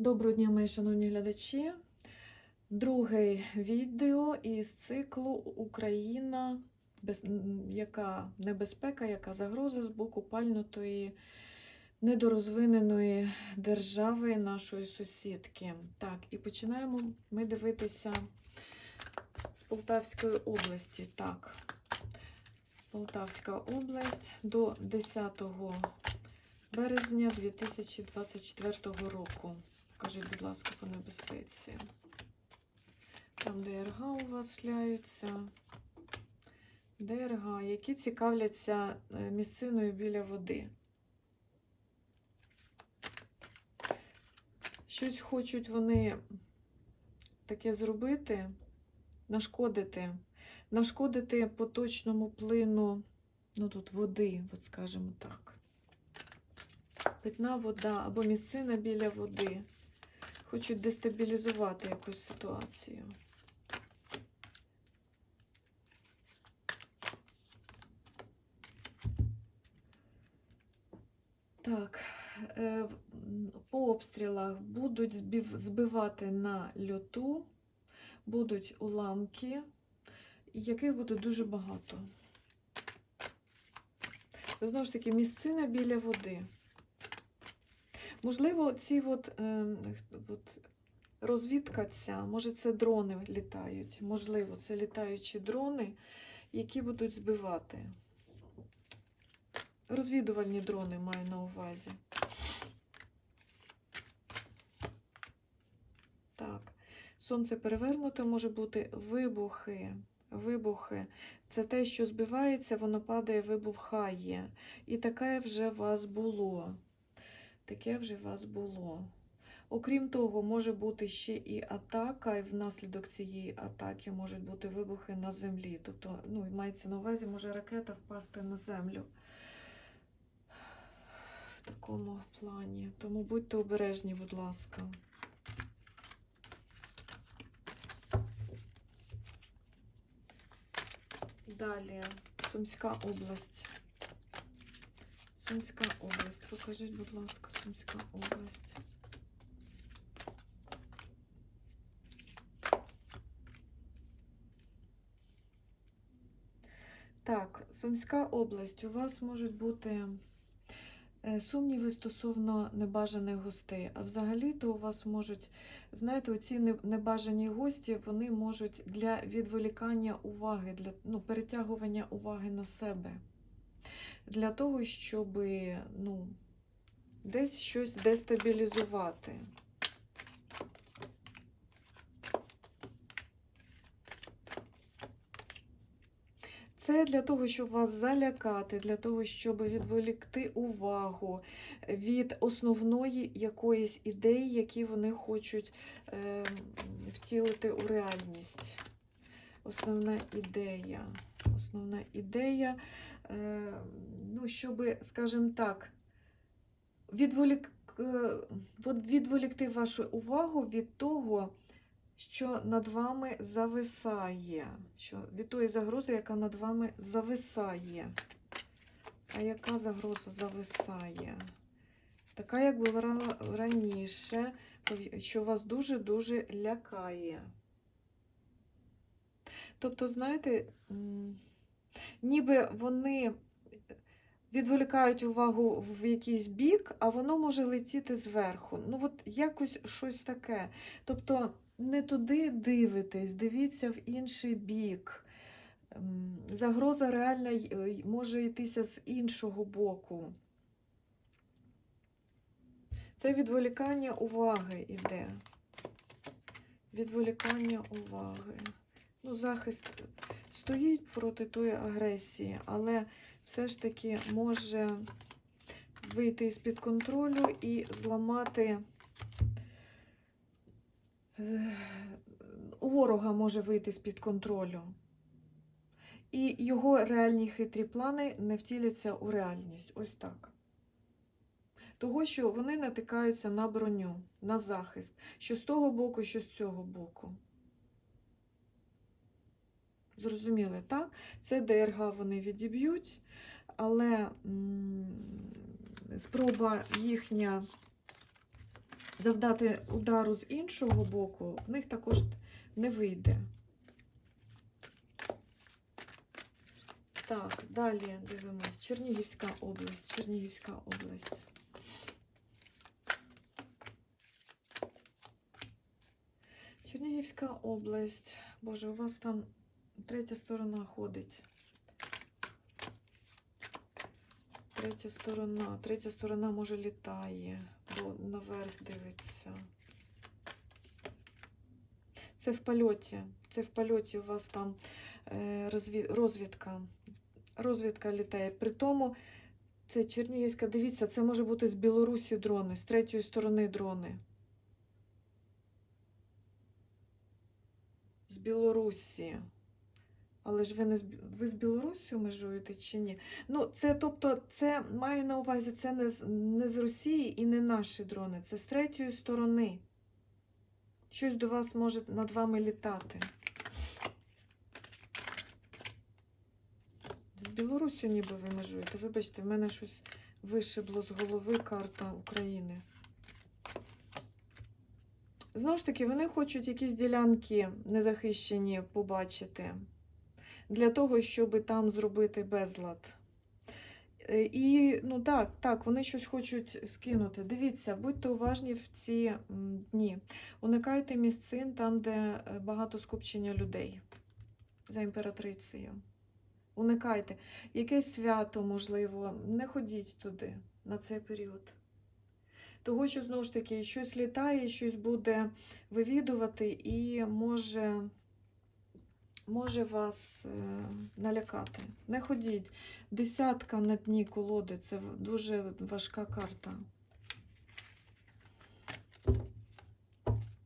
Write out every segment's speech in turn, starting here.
Доброго дня, мої шановні глядачі. Друге відео із циклу Україна, без- яка небезпека, яка загроза з боку пальнутої недорозвиненої держави нашої сусідки. Так, і починаємо ми дивитися з Полтавської області. Так, Полтавська область до 10 березня 2024 року. Кажіть, будь ласка, по небезпеці. Там ДРГ у вас шляються. ДРГ, які цікавляться е, місциною біля води. Щось хочуть вони таке зробити, нашкодити, нашкодити поточному плину, ну тут води, от скажімо так. Питна вода або місцина біля води. Хочуть дестабілізувати якусь ситуацію. Так, е, по обстрілах будуть збивати на льоту, будуть уламки, яких буде дуже багато. Знову ж таки, місцина біля води. Можливо, ці от, е, от розвідка ця, може, це дрони літають. Можливо, це літаючі дрони, які будуть збивати. Розвідувальні дрони маю на увазі. Так, сонце перевернуте, може бути вибухи. Вибухи. Це те, що збивається, воно падає, вибухає. І таке вже у вас було. Таке вже у вас було. Окрім того, може бути ще і атака, і внаслідок цієї атаки можуть бути вибухи на землі. Тобто, ну, мається на увазі, може ракета впасти на землю. В такому плані. Тому будьте обережні, будь ласка. Далі, Сумська область. Сумська область. Покажіть, будь ласка, Сумська область. Так, Сумська область. У вас можуть бути е, сумніви стосовно небажаних гостей. А взагалі-то у вас можуть, знаєте, оці небажані гості, вони можуть для відволікання уваги, для ну, перетягування уваги на себе. Для того, щоб ну, десь щось дестабілізувати. Це для того, щоб вас залякати, для того, щоб відволікти увагу від основної якоїсь ідеї, які вони хочуть е, втілити у реальність. Основна ідея. Основна ідея, ну, щоб, скажімо так, відволік, е, відволікти вашу увагу від того, що над вами зависає, що від тої загрози, яка над вами зависає. А яка загроза зависає? Така, як була раніше, що вас дуже-дуже лякає. Тобто, знаєте, ніби вони відволікають увагу в якийсь бік, а воно може летіти зверху. Ну, от якось щось таке. Тобто, не туди дивитесь, дивіться в інший бік. Загроза реальна й- може йтися з іншого боку. Це відволікання уваги іде. Відволікання уваги. Ну, захист стоїть проти тої агресії, але все ж таки може вийти з-під контролю і зламати. е, У ворога може вийти з-під контролю. І його реальні хитрі плани не втіляться у реальність. Ось так. Того, що вони натикаються на броню, на захист, що з того боку, що з цього боку. Зрозуміли, так? Це ДРГ вони відіб'ють, але спроба їхня завдати удару з іншого боку, в них також не вийде. Так, далі дивимось. Чернігівська область. Чернігівська область. Чернігівська область. Боже, у вас там третя сторона ходить. Третя сторона. Третя сторона може літає, бо наверх дивиться. Це в польоті. Це в польоті у вас там е, розві- розвідка. Розвідка літає. При тому, це Чернігівська, дивіться, це може бути з Білорусі дрони, з третьої сторони дрони. З Білорусі. Але ж ви не з, ви з Білоруссю межуєте чи ні? Ну, це, тобто, це маю на увазі, це не з, не з Росії і не наші дрони, це з третьої сторони. Щось до вас може над вами літати. З Білоруссю ніби ви межуєте. Вибачте, в мене щось вишибло з голови карта України. Знову ж таки, вони хочуть якісь ділянки незахищені побачити для того, щоб там зробити безлад. Е, І, ну так, так, вони щось хочуть скинути. Дивіться, будьте уважні в ці дні. Уникайте місцин там, де е, багато скупчення людей за імператрицею. Уникайте. Якесь свято, можливо, не ходіть туди на цей період. Того, що знову ж таки щось літає, щось буде вивідувати і може, може вас е, налякати. Не ходіть. Десятка на дні колоди це дуже важка карта.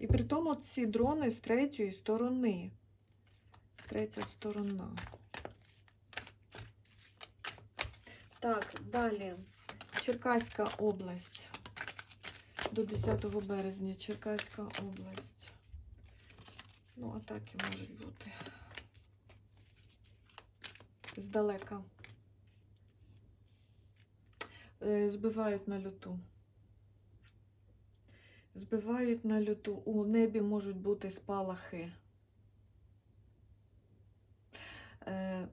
І при тому ці дрони з третьої сторони. Третя сторона. Так, далі. Черкаська область. До 10 березня Черкаська область. Ну, атаки можуть бути. Здалека. Е, Збивають на льоту. Збивають на льоту. У небі можуть бути спалахи. Е,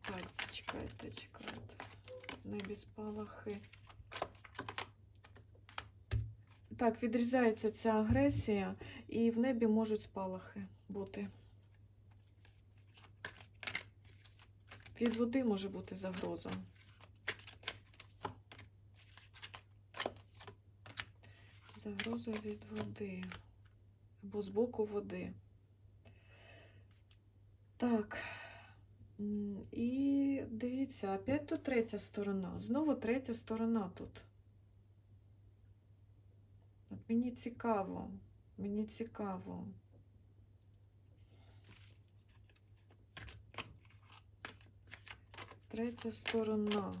так, чекайте, чекайте. Небі спалахи. Так, відрізається ця агресія, і в небі можуть спалахи бути. Від води може бути загроза. Загроза від води. Або з боку води. Так. І дивіться, опять тут третя сторона. Знову третя сторона тут. От мені цікаво. Мені цікаво. Третя сторона.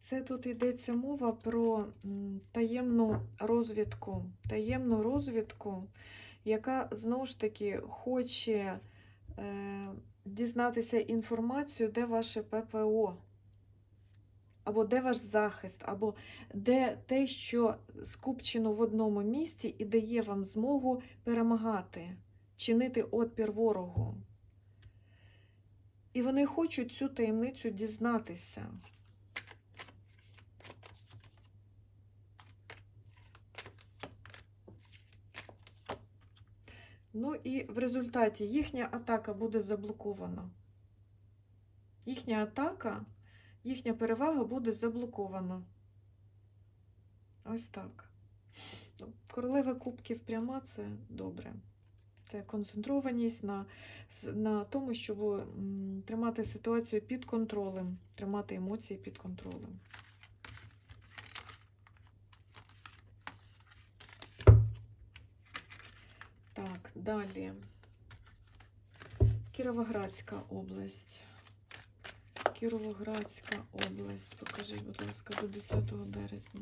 Це тут йдеться мова про таємну розвідку. Таємну розвідку, яка знову ж таки хоче е, дізнатися інформацію, де ваше ППО, або де ваш захист, або де те, що скупчено в одному місці і дає вам змогу перемагати, чинити отпір ворогу. І вони хочуть цю таємницю дізнатися. Ну і в результаті їхня атака буде заблокована. Їхня атака, їхня перевага буде заблокована. Ось так. Ну, Королева кубків пряма це добре. Це концентрованість на, на тому, щоб тримати ситуацію під контролем, тримати емоції під контролем. Так, далі. Кіровоградська область. Кіровоградська область. Покажіть, будь ласка, до 10 березня.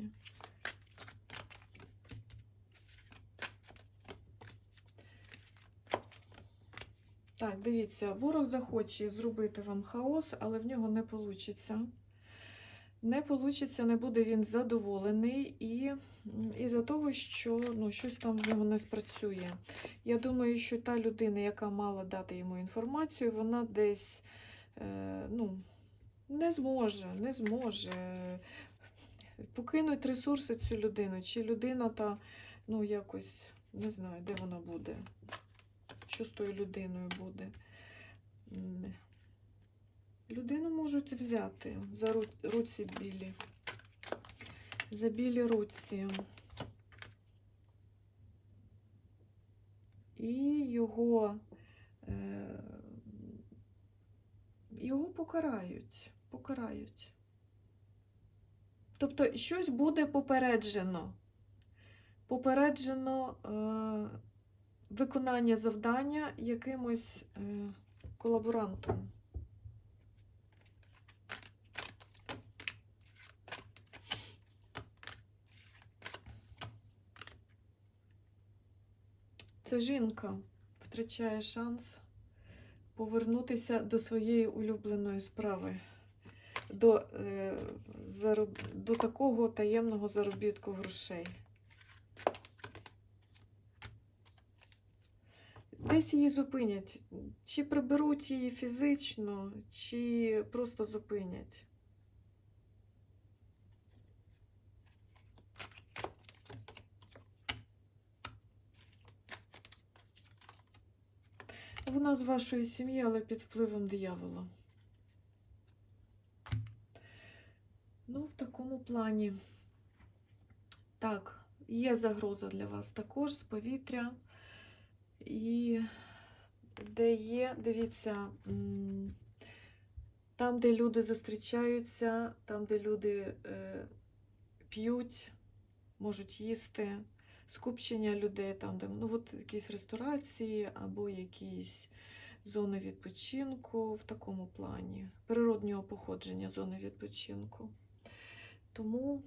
Так, дивіться, ворог захоче зробити вам хаос, але в нього не вийде. не получиться, не буде він задоволений і із-за того, що ну, щось там в нього не спрацює. Я думаю, що та людина, яка мала дати йому інформацію, вона десь е, ну, не зможе, не зможе покинуть ресурси цю людину. Чи людина та, ну, якось, не знаю, де вона буде. Що з тою людиною буде? Людину можуть взяти за руці білі. За білі руці. І його, е, його покарають. Покарають. Тобто щось буде попереджено. Попереджено е, виконання завдання якимось е, колаборантом. Ця жінка втрачає шанс повернутися до своєї улюбленої справи, до, е, до такого таємного заробітку грошей. Десь її зупинять. Чи приберуть її фізично, чи просто зупинять. Вона з вашої сім'ї, але під впливом диявола. Ну, в такому плані. Так, є загроза для вас також з повітря. І де є, дивіться, там, де люди зустрічаються, там, де люди е, п'ють, можуть їсти, скупчення людей, там, де ну, от якісь ресторації або якісь зони відпочинку в такому плані, природнього походження зони відпочинку. Тому,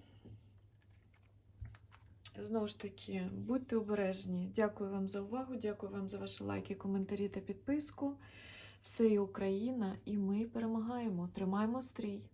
знову ж таки, будьте обережні. Дякую вам за увагу, дякую вам за ваші лайки, коментарі та підписку. Все є Україна, і ми перемагаємо. Тримаємо стрій!